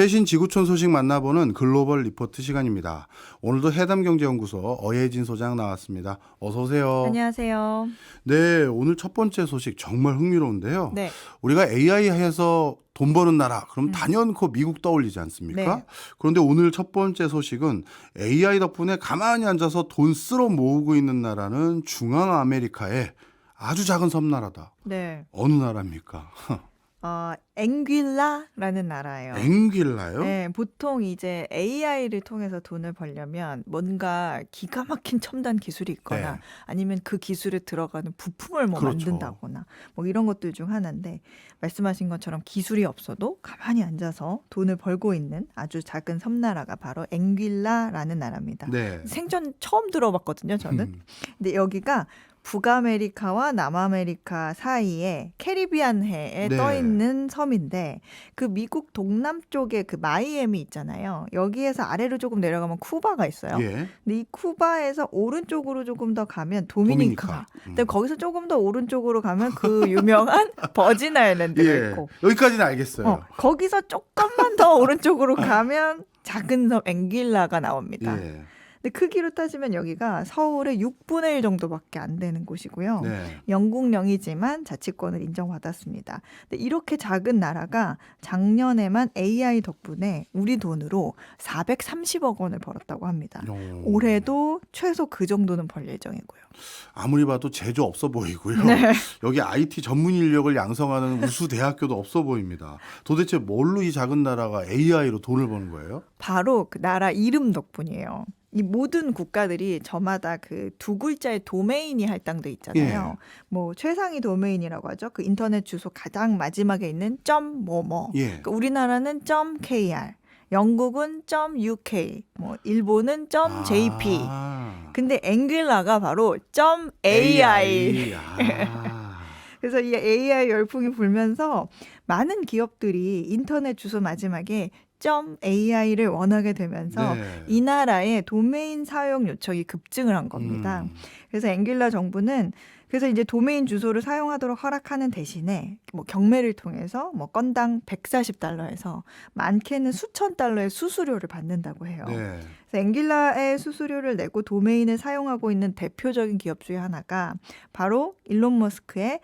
최신 지구촌 소식 만나보는 글로벌 리포트 시간입니다. 오늘도 해담경제연구소 어예진 소장 나왔습니다. 어서 오세요. 안녕하세요. 네, 오늘 첫 번째 소식 정말 흥미로운데요. 네. 우리가 AI 해서 돈 버는 나라, 그럼 단연코 미국 떠올리지 않습니까? 네. 그런데 오늘 첫 번째 소식은 AI 덕분에 가만히 앉아서 돈 쓸어 모으고 있는 나라는 중앙 아메리카의 아주 작은 섬나라다. 네. 어느 나라입니까? 어, 앵귤라라는 나라예요. 앵길라요? 네, 보통 이제 AI를 통해서 돈을 벌려면 뭔가 기가 막힌 첨단 기술이 있거나 네. 아니면 그 기술에 들어가는 부품을 뭐 그렇죠. 만든다거나 뭐 이런 것들 중 하나인데 말씀하신 것처럼 기술이 없어도 가만히 앉아서 돈을 벌고 있는 아주 작은 섬나라가 바로 앵귤라라는 나라입니다. 네. 생전 처음 들어봤거든요, 저는. 음. 근데 여기가 북아메리카와 남아메리카 사이에 캐리비안 해에 네. 떠 있는 섬인데 그 미국 동남쪽에 그 마이애미 있잖아요. 여기에서 아래로 조금 내려가면 쿠바가 있어요. 예. 근데 이 쿠바에서 오른쪽으로 조금 더 가면. 도미니카. 음. 근데 거기서 조금 더 오른쪽으로 가면 그 유명한 버진 아일랜드가 예. 있고. 여기까지는 알겠어요. 어, 거기서 조금만 더 오른쪽으로 가면 작은 섬 앵길라가 나옵니다. 예. 근데 크기로 따지면 여기가 서울의 6분의 1 정도밖에 안 되는 곳이고요. 네. 영국령이지만 자치권을 인정받았습니다. 근데 이렇게 작은 나라가 작년에만 AI 덕분에 우리 돈으로 430억 원을 벌었다고 합니다. 어. 올해도 최소 그 정도는 벌 예정이고요. 아무리 봐도 제조 없어 보이고요. 네. 여기 IT 전문 인력을 양성하는 우수 대학교도 없어 보입니다. 도대체 뭘로 이 작은 나라가 AI로 돈을 버는 거예요? 바로 그 나라 이름 덕분이에요. 이 모든 국가들이 저마다 그 두 글자의 도메인이 할당돼 있잖아요. 뭐 최상위 도메인이라고 하죠. 그 인터넷 주소 가장 마지막에 있는 점 뭐뭐. 예. 그러니까 우리나라는 점 .kr, 영국은 점 .uk, 뭐 일본은 점 .jp. 아. 근데 앵글라가 바로 점 .ai. 아. 그래서 이 AI 열풍이 불면서 많은 기업들이 인터넷 주소 마지막에 점 .ai를 원하게 되면서 네. 이 나라의 도메인 사용 요청이 급증을 한 겁니다. 음. 그래서 앵귤라 정부는 그래서 이제 도메인 주소를 사용하도록 허락하는 대신에 뭐 경매를 통해서 뭐 건당 140달러에서 많게는 수천 달러의 수수료를 받는다고 해요. 네. 그래서 앵길라의 수수료를 내고 도메인을 사용하고 있는 대표적인 기업 중에 하나가 바로 일론 머스크의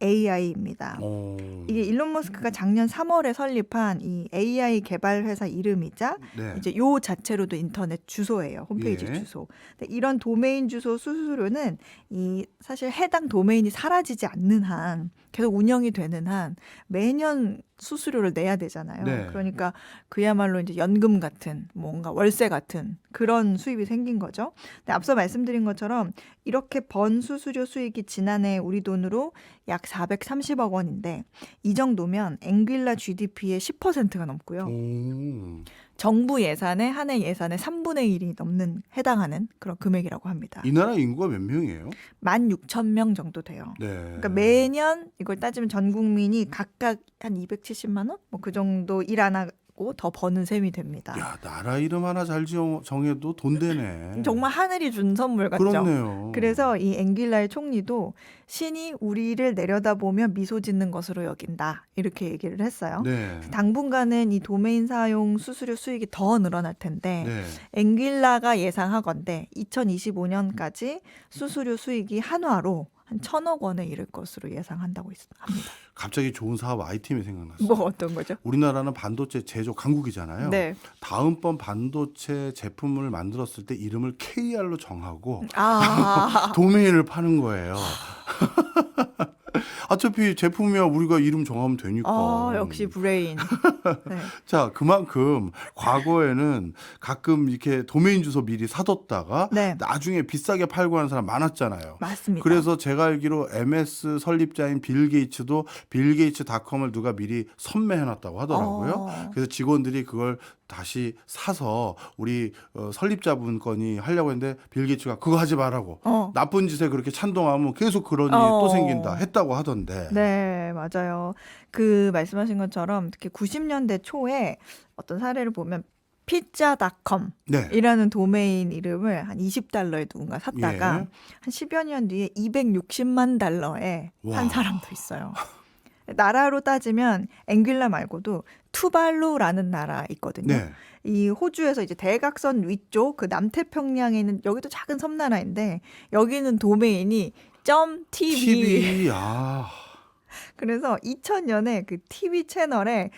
X.AI입니다. 어. 이게 일론 머스크가 작년 3월에 설립한 이 AI 개발 회사 이름이자 네. 이제 요 자체로도 인터넷 주소예요. 홈페이지 예. 주소. 근데 이런 도메인 주소 수수료는 이 사실 해당 도메인이 사라지지 않는 한 계속 운영이 되는 한 매년 수수료를 내야 되잖아요. 네. 그러니까 그야말로 이제 연금 같은 뭔가 월세 같은 그런 수입이 생긴 거죠. 근데 앞서 말씀드린 것처럼 이렇게 번 수수료 수익이 지난해 우리 돈으로 약 430억 원인데 이 정도면 앵글라 GDP의 10%가 넘고요. 오. 정부 예산의 한 해 예산의 3분의 1이 넘는 해당하는 그런 금액이라고 합니다. 이 나라 인구가 몇 명이에요? 16,000명 정도 돼요. 네. 그러니까 매년 이걸 따지면 전 국민이 각각 한 270만 원? 뭐 그 정도 일안 하고 더 버는 셈이 됩니다. 야, 나라 이름 하나 잘 지어 정해도 돈 되네. 정말 하늘이 준 선물 같죠. 그렇네요. 그래서 이 앵길라의 총리도 신이 우리를 내려다보며 미소 짓는 것으로 여긴다. 이렇게 얘기를 했어요. 네. 당분간은 이 도메인 사용 수수료 수익이 더 늘어날 텐데 네. 앵길라가 예상하건대 2025년까지 수수료 수익이 한화로 한 천억 원에 이를 것으로 예상한다고 있- 합니다. 갑자기 좋은 사업 아이템이 생각났어요. 뭐 어떤 거죠? 우리나라는 반도체 제조 강국이잖아요. 네. 다음번 반도체 제품을 만들었을 때 이름을 KR로 정하고 아, 도메인을 파는 거예요. 어차피 제품이야 우리가 이름 정하면 되니까. 아 역시 브레인. 네. 자, 그만큼 과거에는 가끔 이렇게 도메인 주소 미리 사뒀다가 네. 나중에 비싸게 팔고 하는 사람 많았잖아요. 맞습니다. 그래서 제가 알기로 MS 설립자인 빌 게이츠도 빌 게이츠닷컴을 누가 미리 선매해놨다고 하더라고요. 어. 그래서 직원들이 그걸 다시 사서 우리 어, 설립자분 건이 하려고 했는데 빌 게이츠가 그거 하지 말라고 어. 나쁜 짓에 그렇게 찬동하면 계속 그런 일이 어. 또 생긴다 했다고 하던데. 네, 맞아요. 그 말씀하신 것처럼 특히 90년대 초에 어떤 사례를 보면 피자닷컴 네. 이라는 도메인 이름을 한 20달러에 누군가 샀다가 예. 한 10여 년 뒤에 260만 달러에 와. 한 사람도 있어요. 나라로 따지면 앵길라 말고도 투발루라는 나라 있거든요. 네. 이 호주에서 이제 대각선 위쪽 그 남태평양에 있는 여기도 작은 섬나라인데 여기는 도메인이 .tv TV 아. 그래서 2000년에 그 TV 채널에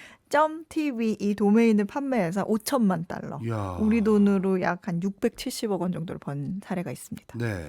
.tv 이 도메인을 판매해서 5천만 달러. 야. 우리 돈으로 약 한 670억 원 정도를 번 사례가 있습니다. 네.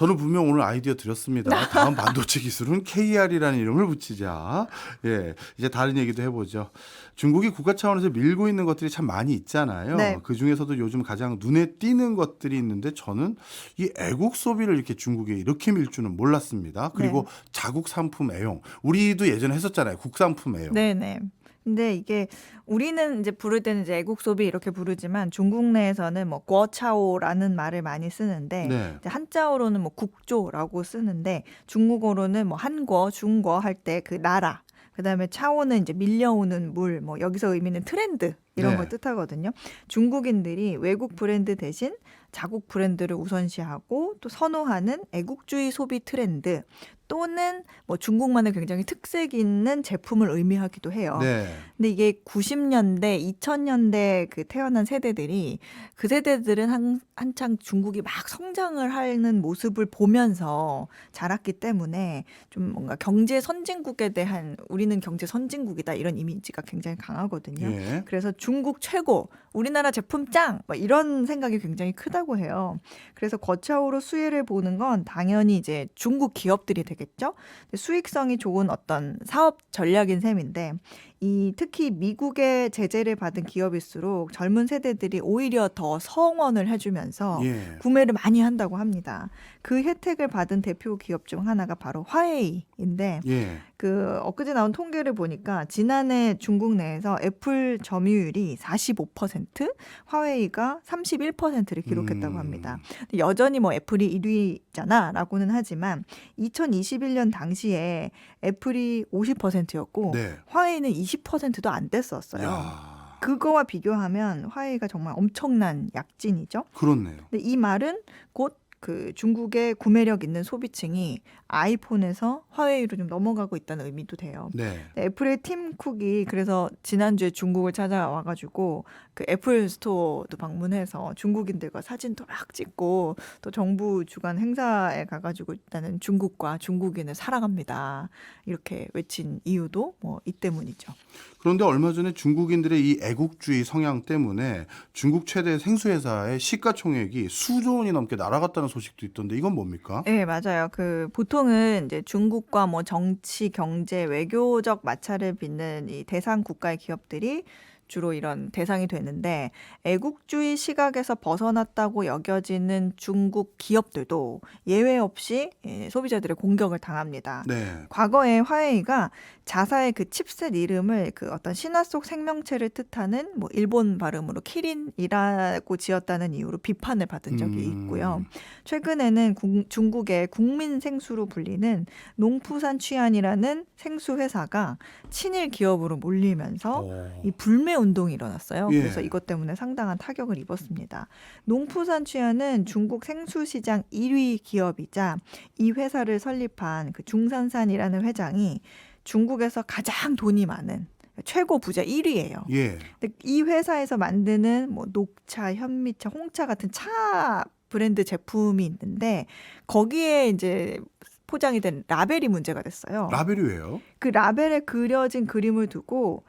저는 분명 오늘 아이디어 드렸습니다. 다음 반도체 기술은 KR이라는 이름을 붙이자. 예, 이제 다른 얘기도 해보죠. 중국이 국가 차원에서 밀고 있는 것들이 참 많이 있잖아요. 네. 그 중에서도 요즘 가장 눈에 띄는 것들이 있는데 저는 이 애국 소비를 이렇게 중국에 이렇게 밀 줄은 몰랐습니다. 그리고 네. 자국 상품 애용. 우리도 예전에 했었잖아요. 국산품 애용. 네 네. 근데 이게 우리는 이제 부를 때는 이제 애국 소비 이렇게 부르지만 중국 내에서는 뭐 궈차오라는 말을 많이 쓰는데 네. 이제 한자어로는 뭐 국조라고 쓰는데 중국어로는 뭐 한궈, 중궈 할 때 그 나라 그다음에 차오는 이제 밀려오는 물, 뭐 여기서 의미는 트렌드 이런 네. 걸 뜻하거든요. 중국인들이 외국 브랜드 대신 자국 브랜드를 우선시하고 또 선호하는 애국주의 소비 트렌드 또는 뭐 중국만의 굉장히 특색 있는 제품을 의미하기도 해요. 네. 근데 이게 90년대, 2000년대 그 태어난 세대들이 그 세대들은 한, 한창 중국이 막 성장을 하는 모습을 보면서 자랐기 때문에 좀 뭔가 경제 선진국에 대한 우리는 경제 선진국이다 이런 이미지가 굉장히 강하거든요. 예. 그래서 중국 최고, 우리나라 제품 짱, 뭐 이런 생각이 굉장히 크다고 해요. 그래서 거차오로 수혜를 보는 건 당연히 이제 중국 기업들이 되 겠죠. 근데 수익성이 좋은 어떤 사업 전략인 셈인데 이 특히 미국의 제재를 받은 기업일수록 젊은 세대들이 오히려 더 성원을 해주면서 예. 구매를 많이 한다고 합니다. 그 혜택을 받은 대표 기업 중 하나가 바로 화웨이인데 예. 그 엊그제 나온 통계를 보니까 지난해 중국 내에서 애플 점유율이 45%, 화웨이가 31%를 기록했다고 음. 합니다. 근데 여전히 뭐 애플이 1위잖아라고는 하지만 2021년 당시에 애플이 50%였고 네. 화웨이는 20%도 안 됐었어요. 야. 그거와 비교하면 화웨이가 정말 엄청난 약진이죠. 그렇네요. 근데 이 말은 곧 그 중국의 구매력 있는 소비층이 아이폰에서 화웨이로 좀 넘어가고 있다는 의미도 돼요. 네. 애플의 팀 쿡이 그래서 지난주에 중국을 찾아와가지고 그 애플 스토어도 방문해서 중국인들과 사진도 막 찍고 또 정부 주관 행사에 가가지고 일단은 중국과 중국인을 사랑합니다. 이렇게 외친 이유도 뭐 이 때문이죠. 그런데 얼마 전에 중국인들의 이 애국주의 성향 때문에 중국 최대 생수회사의 시가총액이 수조 원이 넘게 날아갔다는 소식도 있던데 이건 뭡니까? 네, 맞아요. 그 보통은 이제 중국과 뭐 정치, 경제, 외교적 마찰을 빚는 이 대상 국가의 기업들이 주로 이런 대상이 되는데 애국주의 시각에서 벗어났다고 여겨지는 중국 기업들도 예외 없이 예, 소비자들의 공격을 당합니다. 네. 과거에 화웨이가 자사의 그 칩셋 이름을 그 어떤 신화 속 생명체를 뜻하는 뭐 일본 발음으로 키린이라고 지었다는 이유로 비판을 받은 적이 음. 있고요. 최근에는 국- 중국의 국민 생수로 불리는 농푸산 취안이라는 생수 회사가 친일 기업으로 몰리면서 어. 이 불매 운동이 일어났어요. 예. 그래서 이것 때문에 상당한 타격을 입었습니다. 농푸산 취안은 중국 생수 시장 1위 기업이자 이 회사를 설립한 그 중산산이라는 회장이 중국에서 가장 돈이 많은 최고 부자 1위예요. 예. 근데 이 회사에서 만드는 뭐 녹차, 현미차, 홍차 같은 차 브랜드 제품이 있는데 거기에 이제 포장이 된 라벨이 문제가 됐어요. 라벨이 왜요? 그 라벨에 그려진 그림을 두고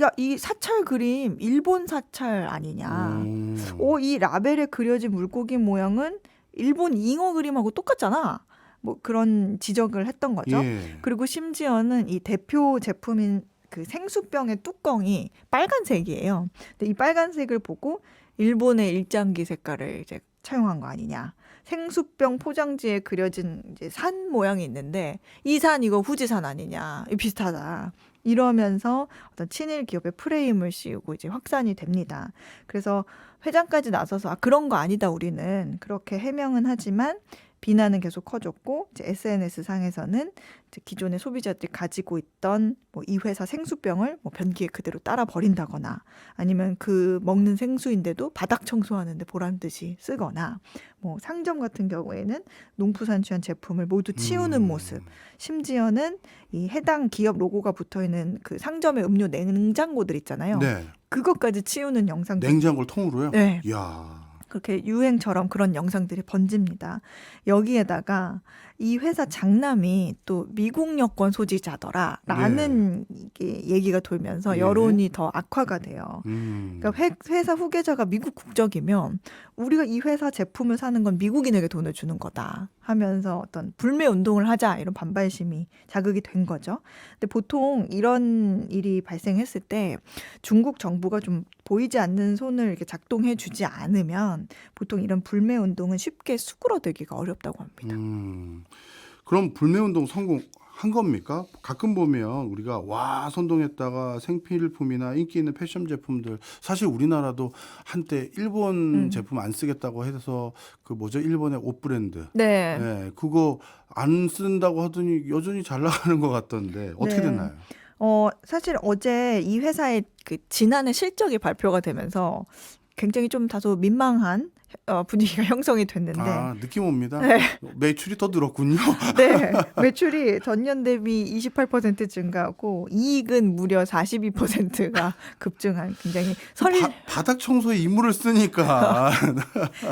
야, 이 사찰 그림 일본 사찰 아니냐. 음. 오, 이 라벨에 그려진 물고기 모양은 일본 잉어 그림하고 똑같잖아. 뭐 그런 지적을 했던 거죠. 예. 그리고 심지어는 이 대표 제품인 그 생수병의 뚜껑이 빨간색이에요. 근데 이 빨간색을 보고 일본의 일장기 색깔을 이제 차용한 거 아니냐. 생수병 포장지에 그려진 이제 산 모양이 있는데 이 산 이거 후지산 아니냐. 이 비슷하다. 이러면서 어떤 친일 기업의 프레임을 씌우고 이제 확산이 됩니다. 그래서 회장까지 나서서 아 그런 거 아니다 우리는 그렇게 해명은 하지만 비난은 계속 커졌고 이제 SNS 상에서는 이제 기존의 소비자들이 가지고 있던 뭐 이 회사 생수병을 뭐 변기에 그대로 따라 버린다거나 아니면 그 먹는 생수인데도 바닥 청소하는데 보란 듯이 쓰거나 뭐 상점 같은 경우에는 농부산 취한 제품을 모두 치우는 음. 모습 심지어는 이 해당 기업 로고가 붙어 있는 그 상점의 음료 냉장고들 있잖아요. 네. 그것까지 치우는 영상도 냉장고를 통으로요? 네. 이야. 그렇게 유행처럼 그런 영상들이 번집니다. 여기에다가 이 회사 장남이 또 미국 여권 소지자더라라는 이게 얘기가 돌면서 예. 여론이 더 악화가 돼요. 음. 그러니까 회, 회사 후계자가 미국 국적이면 우리가 이 회사 제품을 사는 건 미국인에게 돈을 주는 거다 하면서 어떤 불매 운동을 하자 이런 반발심이 자극이 된 거죠. 근데 보통 이런 일이 발생했을 때 중국 정부가 좀 보이지 않는 손을 이렇게 작동해 주지 않으면 보통 이런 불매 운동은 쉽게 수그러들기가 어렵다고 합니다. 음. 그럼 불매운동 성공한 겁니까? 가끔 보면 우리가 와 선동했다가 생필품이나 인기 있는 패션 제품들 사실 우리나라도 한때 일본 음. 제품 안 쓰겠다고 해서 그 뭐죠 일본의 옷 브랜드 네. 네, 그거 안 쓴다고 하더니 여전히 잘 나가는 것 같던데 어떻게 네. 됐나요? 어, 사실 어제 이 회사의 그 지난해 실적이 발표가 되면서 굉장히 좀 다소 민망한 어, 분위기가 형성이 됐는데 아 느낌 옵니다. 네. 매출이 더 늘었군요. 네, 매출이 전년 대비 28% 증가하고 이익은 무려 42%가 급증한 굉장히 설립, 바, 바닥 청소에 이물을 쓰니까.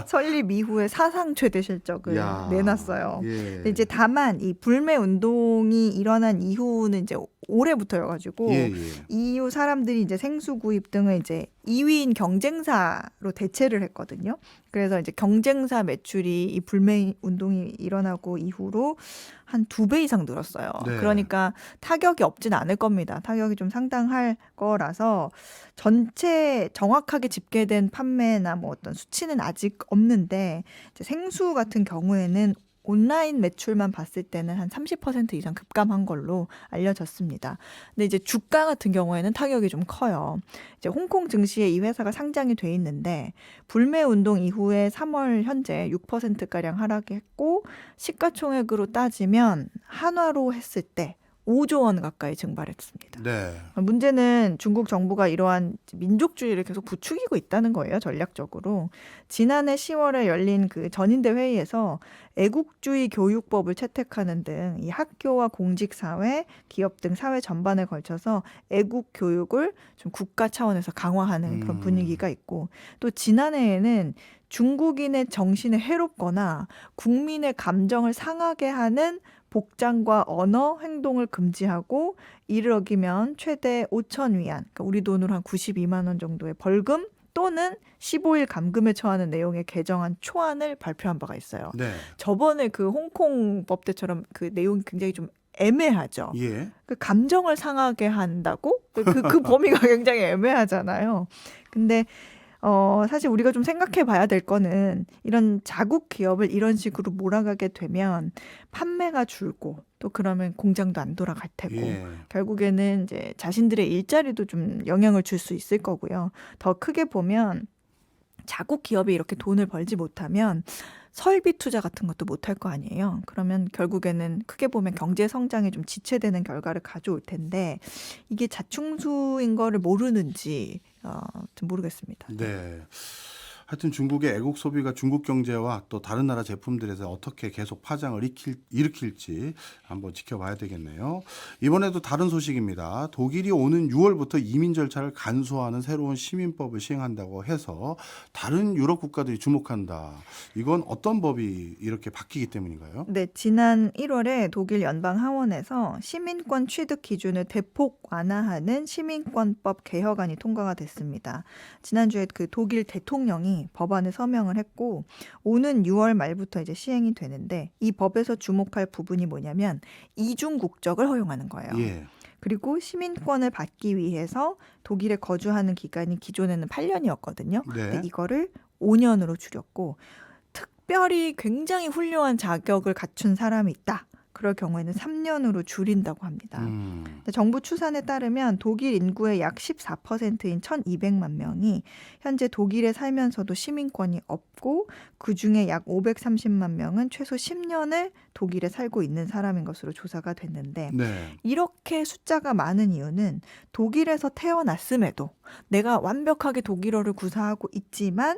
설립 이후에 사상 최대 실적을 야. 내놨어요. 예. 이제 다만 이 불매 운동이 일어난 이후는 이제 올해부터여가지고 예, 예. EU 사람들이 이제 생수 구입 등을 이제 2위인 경쟁사로 대체를 했거든요. 그래서 이제 경쟁사 매출이 이 불매 운동이 일어나고 이후로 한 두 배 이상 늘었어요. 네. 그러니까 타격이 없진 않을 겁니다. 타격이 좀 상당할 거라서 전체 정확하게 집계된 판매나 뭐 어떤 수치는 아직 없는데 이제 생수 같은 경우에는 온라인 매출만 봤을 때는 한 30% 이상 급감한 걸로 알려졌습니다. 근데 이제 주가 같은 경우에는 타격이 좀 커요. 이제 홍콩 증시에 이 회사가 상장이 돼 있는데 불매 운동 이후에 3월 현재 6% 가량 하락했고 시가총액으로 따지면 한화로 했을 때 5조 원 가까이 증발했습니다. 네. 문제는 중국 정부가 이러한 민족주의를 계속 부추기고 있다는 거예요, 전략적으로. 지난해 10월에 열린 그 전인대 회의에서 애국주의 교육법을 채택하는 등 이 학교와 공직 사회, 기업 등 사회 전반에 걸쳐서 애국 교육을 좀 국가 차원에서 강화하는 그런 음. 분위기가 있고 또 지난해에는 중국인의 정신에 해롭거나 국민의 감정을 상하게 하는 복장과 언어, 행동을 금지하고 이를 어기면 최대 5천 위안, 그러니까 우리 돈으로 한 92만 원 정도의 벌금 또는 15일 감금에 처하는 내용의 개정안 초안을 발표한 바가 있어요. 네. 저번에 그 홍콩 법 때처럼 그 내용이 굉장히 좀 애매하죠. 예. 그 감정을 상하게 한다고? 그, 그, 그 범위가 굉장히 애매하잖아요. 근데 어, 사실 우리가 좀 생각해 봐야 될 거는 이런 자국 기업을 이런 식으로 몰아가게 되면 판매가 줄고 또 그러면 공장도 안 돌아갈 테고 예. 결국에는 이제 자신들의 일자리도 좀 영향을 줄 수 있을 거고요. 더 크게 보면 자국 기업이 이렇게 돈을 벌지 못하면 설비 투자 같은 것도 못할 거 아니에요. 그러면 결국에는 크게 보면 경제 성장에 좀 지체되는 결과를 가져올 텐데 이게 자충수인 거를 모르는지 어, 좀 모르겠습니다. 네. 하여튼 중국의 애국 소비가 중국 경제와 또 다른 나라 제품들에서 어떻게 계속 파장을 일으킬, 일으킬지 한번 지켜봐야 되겠네요. 이번에도 다른 소식입니다. 독일이 오는 6월부터 이민 절차를 간소화하는 새로운 시민법을 시행한다고 해서 다른 유럽 국가들이 주목한다. 이건 어떤 법이 이렇게 바뀌기 때문인가요? 네, 지난 1월에 독일 연방 하원에서 시민권 취득 기준을 대폭 완화하는 시민권법 개혁안이 통과가 됐습니다. 지난주에 그 독일 대통령이 법안을 서명을 했고 오는 6월 말부터 이제 시행이 되는데 이 법에서 주목할 부분이 뭐냐면 이중 국적을 허용하는 거예요. 예. 그리고 시민권을 받기 위해서 독일에 거주하는 기간이 기존에는 8년이었거든요. 네. 근데 이거를 5년으로 줄였고 특별히 굉장히 훌륭한 자격을 갖춘 사람이 있다. 그럴 경우에는 3년으로 줄인다고 합니다. 음. 정부 추산에 따르면 독일 인구의 약 14%인 1,200만 명이 현재 독일에 살면서도 시민권이 없고 그 중에 약 530만 명은 최소 10년을 독일에 살고 있는 사람인 것으로 조사가 됐는데 네. 이렇게 숫자가 많은 이유는 독일에서 태어났음에도 내가 완벽하게 독일어를 구사하고 있지만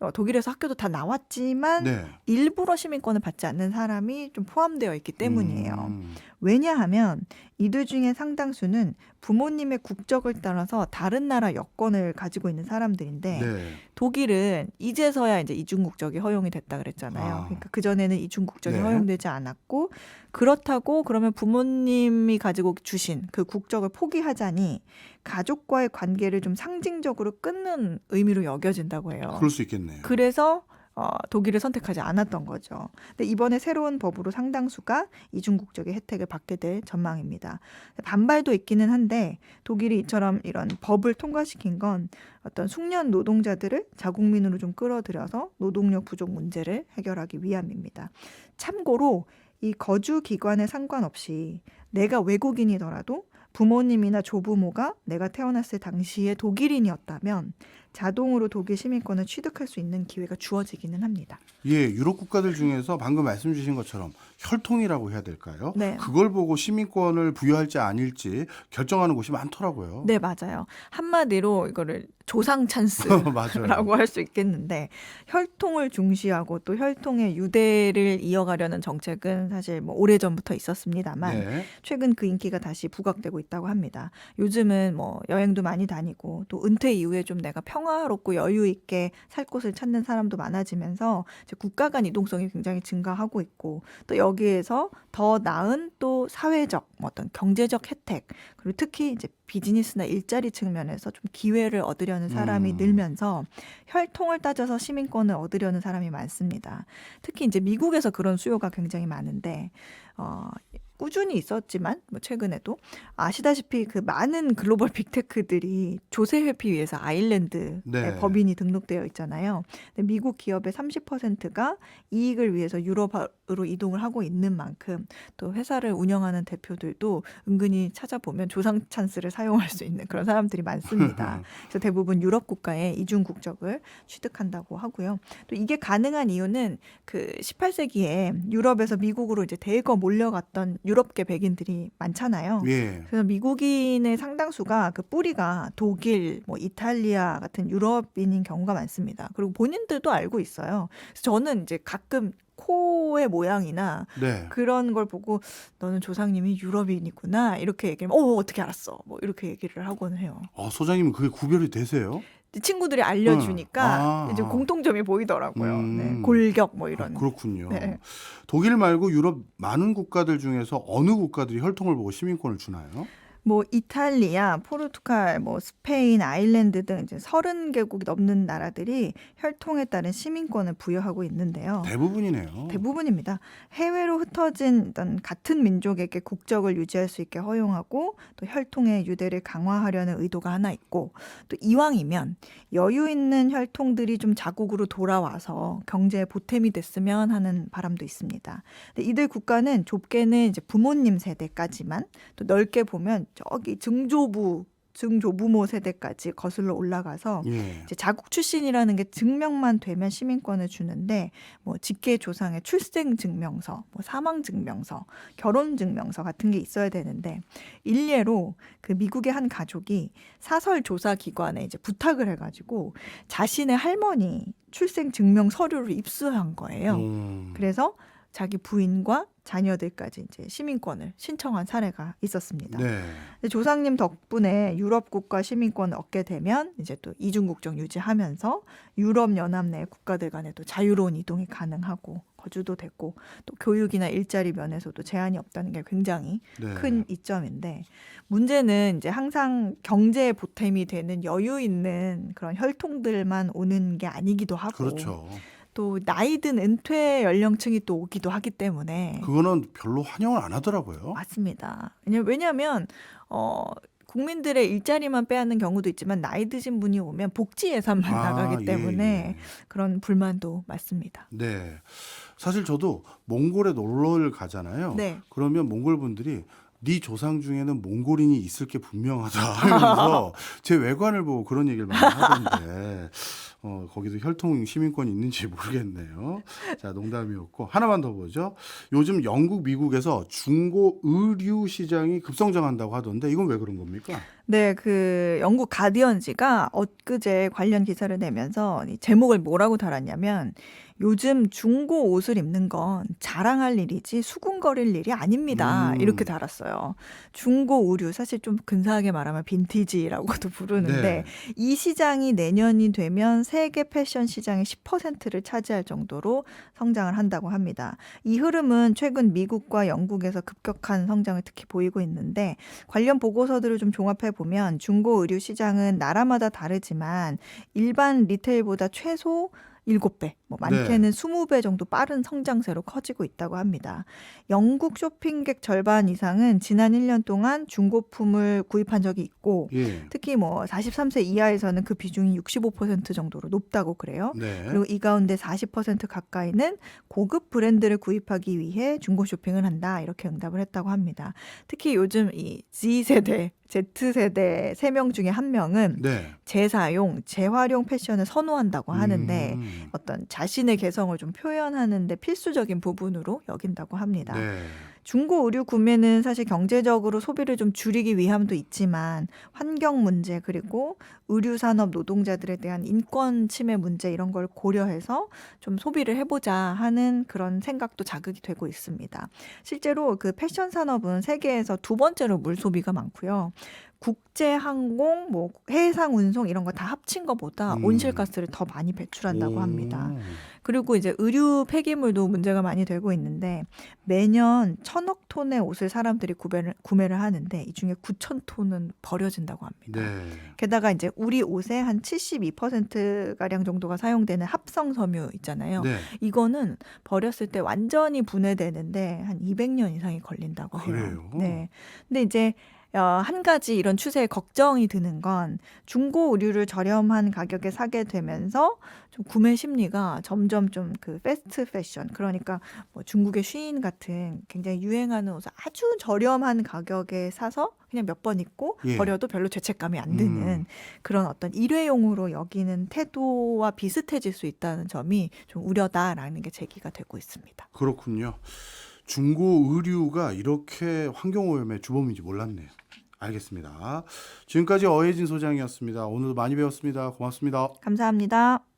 어, 독일에서 학교도 다 나왔지만 네. 일부러 시민권을 받지 않는 사람이 좀 포함되어 있기 때문이에요. 음. 왜냐하면 이들 중에 상당수는 부모님의 국적을 따라서 다른 나라 여권을 가지고 있는 사람들인데 네. 독일은 이제서야 이제 이중 국적이 허용이 됐다 그랬잖아요. 아. 그러니까 그 전에는 이중 국적이 네. 허용되지 않았고 그렇다고 그러면 부모님이 가지고 주신 그 국적을 포기하자니 가족과의 관계를 좀 상징적으로 끊는 의미로 여겨진다고 해요. 그럴 수 있겠네요. 그래서 어, 독일을 선택하지 않았던 거죠. 근데 이번에 새로운 법으로 상당수가 이중 국적의 혜택을 받게 될 전망입니다. 반발도 있기는 한데 독일이 이처럼 이런 법을 통과시킨 건 어떤 숙련 노동자들을 자국민으로 좀 끌어들여서 노동력 부족 문제를 해결하기 위함입니다. 참고로 이 거주 기관에 상관없이 내가 외국인이더라도 부모님이나 조부모가 내가 태어났을 당시에 독일인이었다면 자동으로 독일 시민권을 취득할 수 있는 기회가 주어지기는 합니다. 예, 유럽 국가들 중에서 방금 말씀 주신 것처럼 혈통이라고 해야 될까요? 네. 그걸 보고 시민권을 부여할지 아닐지 결정하는 곳이 많더라고요. 네, 맞아요. 한마디로 이거를 조상 찬스라고. 할 수 있겠는데 혈통을 중시하고 또 혈통의 유대를 이어가려는 정책은 사실 뭐 오래전부터 있었습니다만 네. 최근 그 인기가 다시 부각되고 있다고 합니다. 요즘은 뭐 여행도 많이 다니고 또 은퇴 이후에 좀 내가 평 화롭고 여유 있게 살 곳을 찾는 사람도 많아지면서 이제 국가 간 이동성이 굉장히 증가하고 있고 또 여기에서 더 나은 또 사회적 뭐 어떤 경제적 혜택 그리고 특히 이제 비즈니스나 일자리 측면에서 좀 기회를 얻으려는 사람이 음. 늘면서 혈통을 따져서 시민권을 얻으려는 사람이 많습니다. 특히 이제 미국에서 그런 수요가 굉장히 많은데 어 꾸준히 있었지만 뭐 최근에도 아시다시피 그 많은 글로벌 빅테크들이 조세 회피 위해서 아일랜드에 네. 법인이 등록되어 있잖아요. 근데 미국 기업의 30%가 이익을 위해서 유럽으로 이동을 하고 있는 만큼 또 회사를 운영하는 대표들도 은근히 찾아보면 조상 찬스를 사용할 수 있는 그런 사람들이 많습니다. 그래서 대부분 유럽 국가에 이중 국적을 취득한다고 하고요. 또 이게 가능한 이유는 그 18세기에 유럽에서 미국으로 이제 대거 몰려갔던 유럽계 백인들이 많잖아요. 예. 그래서 미국인의 상당수가 그 뿌리가 독일, 뭐 이탈리아 같은 유럽인인 경우가 많습니다. 그리고 본인들도 알고 있어요. 그래서 저는 이제 가끔 코의 모양이나 네. 그런 걸 보고 너는 조상님이 유럽인이구나 이렇게 얘기하면 어 어떻게 알았어 뭐 이렇게 얘기를 하곤 해요. 어, 소장님은 그게 구별이 되세요? 친구들이 알려주니까 아, 이제 아. 공통점이 보이더라고요. 음. 네, 골격 뭐 아, 이런. 그렇군요. 네. 독일 말고 유럽 많은 국가들 중에서 어느 국가들이 혈통을 보고 시민권을 주나요? 뭐 이탈리아, 포르투갈, 뭐 스페인, 아일랜드 등 이제 30개국이 넘는 나라들이 혈통에 따른 시민권을 부여하고 있는데요. 대부분이네요. 대부분입니다. 해외로 흩어진 어떤 같은 민족에게 국적을 유지할 수 있게 허용하고 또 혈통의 유대를 강화하려는 의도가 하나 있고 또 이왕이면 여유 있는 혈통들이 좀 자국으로 돌아와서 경제에 보탬이 됐으면 하는 바람도 있습니다. 이들 국가는 좁게는 이제 부모님 세대까지만 또 넓게 보면 저기 증조부 증조부모 세대까지 거슬러 올라가서 예. 이제 자국 출신이라는 게 증명만 되면 시민권을 주는데 뭐 직계 조상의 출생 증명서, 뭐 사망 증명서, 결혼 증명서 같은 게 있어야 되는데 일례로 그 미국의 한 가족이 사설 조사 기관에 이제 부탁을 해 가지고 자신의 할머니 출생 증명 서류를 입수한 거예요. 음. 그래서 자기 부인과 자녀들까지 이제 시민권을 신청한 사례가 있었습니다. 네. 조상님 덕분에 유럽 국가 시민권을 얻게 되면 이제 또 이중 국적 유지하면서 유럽 연합 내 국가들 간에도 자유로운 이동이 가능하고 거주도 됐고 또 교육이나 일자리 면에서도 제한이 없다는 게 굉장히 네. 큰 이점인데 문제는 이제 항상 경제에 보탬이 되는 여유 있는 그런 혈통들만 오는 게 아니기도 하고 그렇죠. 또 나이 든 은퇴 연령층이 또 오기도 하기 때문에 그거는 별로 환영을 안 하더라고요. 맞습니다. 왜냐- 왜냐하면 어 국민들의 일자리만 빼앗는 경우도 있지만 나이 드신 분이 오면 복지 예산만 아, 나가기 예, 때문에 예. 그런 불만도 많습니다. 네. 사실 저도 몽골에 놀러를 가잖아요. 네. 그러면 몽골 분들이 네 조상 중에는 몽골인이 있을 게 분명하다 하면서 제 외관을 보고 그런 얘기를 많이 하던데 어, 거기도 혈통 시민권이 있는지 모르겠네요. 자, 농담이었고 하나만 더 보죠. 요즘 영국, 미국에서 중고 의류 시장이 급성장한다고 하던데 이건 왜 그런 겁니까? 네, 그 영국 가디언지가 엊그제 관련 기사를 내면서 이 제목을 뭐라고 달았냐면 요즘 중고 옷을 입는 건 자랑할 일이지 수군거릴 일이 아닙니다. 음. 이렇게 달았어요. 중고 의류 사실 좀 근사하게 말하면 빈티지라고도 부르는데 네. 이 시장이 내년이 되면 세계 패션 시장의 10%를 차지할 정도로 성장을 한다고 합니다. 이 흐름은 최근 미국과 영국에서 급격한 성장을 특히 보이고 있는데 관련 보고서들을 좀 종합해 보면 중고 의류 시장은 나라마다 다르지만 일반 리테일보다 최소 7배, 뭐 많게는 20배 정도 빠른 성장세로 커지고 있다고 합니다. 영국 쇼핑객 절반 이상은 지난 1년 동안 중고품을 구입한 적이 있고 예. 특히 뭐 43세 이하에서는 그 비중이 65% 정도로 높다고 그래요. 네. 그리고 이 가운데 40% 가까이는 고급 브랜드를 구입하기 위해 중고 쇼핑을 한다 이렇게 응답을 했다고 합니다. 특히 요즘 이 Z 세대, Z 세대 세명 중에 한 명은 네. 재사용, 재활용 패션을 선호한다고 하는데 음. 어떤 자신의 개성을 좀 표현하는데 필수적인 부분으로 여긴다고 합니다. 네. 중고 의류 구매는 사실 경제적으로 소비를 좀 줄이기 위함도 있지만 환경 문제 그리고 의류 산업 노동자들에 대한 인권 침해 문제 이런 걸 고려해서 좀 소비를 해보자 하는 그런 생각도 자극이 되고 있습니다. 실제로 그 패션 산업은 세계에서 두 번째로 물 소비가 많고요. 국제 항공, 뭐 해상 운송 이런 거 다 합친 것보다 음. 온실가스를 더 많이 배출한다고 오. 합니다. 그리고 이제 의류 폐기물도 문제가 많이 되고 있는데 매년 천억 톤의 옷을 사람들이 구매를, 구매를 하는데 이 중에 9천 톤은 버려진다고 합니다. 네. 게다가 이제 우리 옷의 한 72% 가량 정도가 사용되는 합성 섬유 있잖아요. 네. 이거는 버렸을 때 완전히 분해되는데 한 200년 이상이 걸린다고 해요. 그래요? 네. 근데 이제 어, 한 가지 이런 추세에 걱정이 드는 건 중고 의류를 저렴한 가격에 사게 되면서 좀 구매 심리가 점점 좀 그 패스트 패션 그러니까 뭐 중국의 쉬인 같은 굉장히 유행하는 옷을 아주 저렴한 가격에 사서 그냥 몇 번 입고 예. 버려도 별로 죄책감이 안 드는 음. 그런 어떤 일회용으로 여기는 태도와 비슷해질 수 있다는 점이 좀 우려다라는 게 제기가 되고 있습니다. 그렇군요. 중고 의류가 이렇게 환경 오염의 주범인지 몰랐네요. 알겠습니다. 지금까지 어혜진 소장이었습니다. 오늘도 많이 배웠습니다. 고맙습니다. 감사합니다.